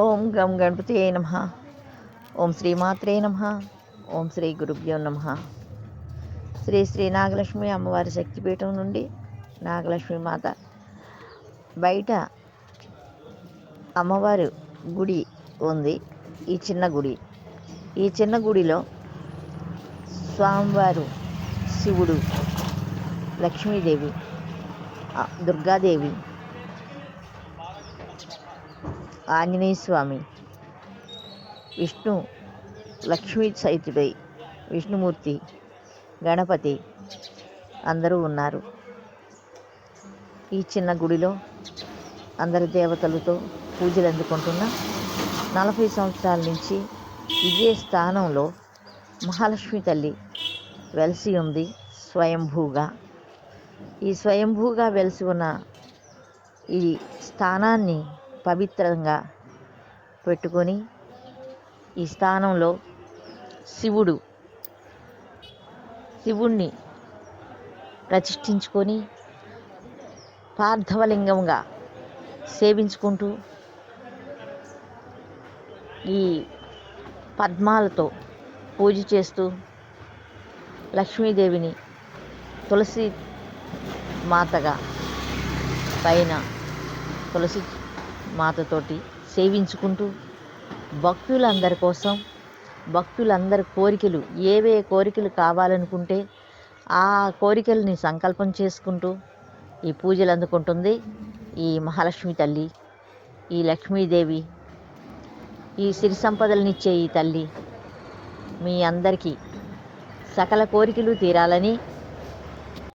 ఓం గం గణపతి నమ. ఓం శ్రీమాత్రే నమ. ఓం శ్రీ గురుభ్యో నమ. శ్రీ శ్రీ నాగలక్ష్మి అమ్మవారి శక్తిపీఠం నుండి నాగలక్ష్మి మాత బయట అమ్మవారు గుడి ఉంది. ఈ చిన్న గుడి. ఈ చిన్న గుడిలో స్వామివారు శివుడు లక్ష్మీదేవి దుర్గాదేవి ఆంజనేయ స్వామి. విష్ణు లక్ష్మీ సైతుడై విష్ణుమూర్తి గణపతి అందరూ ఉన్నారు. ఈ చిన్న గుడిలో అందరి దేవతలతో పూజలు అందుకుంటున్న నలభై సంవత్సరాల నుంచి ఇదే స్థానంలో మహాలక్ష్మి తల్లి వెలిసి ఉంది స్వయంభూగా. ఈ స్వయంభూగా వెలిసి ఉన్న ఈ స్థానాన్ని పవిత్రంగా పెట్టుకొని ఈ స్థానంలో శివుడు శివుణ్ణి ప్రతిష్ఠించుకొని పార్థవలింగంగా సేవించుకుంటూ ఈ పద్మాలతో పూజ చేస్తూ లక్ష్మీదేవిని తులసి మాతగా పైన తులసి మాతతోటి సేవించుకుంటూ భక్తులందరి కోసం భక్తులందరి కోరికలు ఏవే కోరికలు కావాలనుకుంటే ఆ కోరికల్ని సంకల్పం చేసుకుంటూ ఈ పూజలు అందుకుంటుంది ఈ మహాలక్ష్మి తల్లి ఈ లక్ష్మీదేవి ఈ సిరి సంపదలనిచ్చే ఈ తల్లి. మీ అందరికీ సకల కోరికలు తీరాలని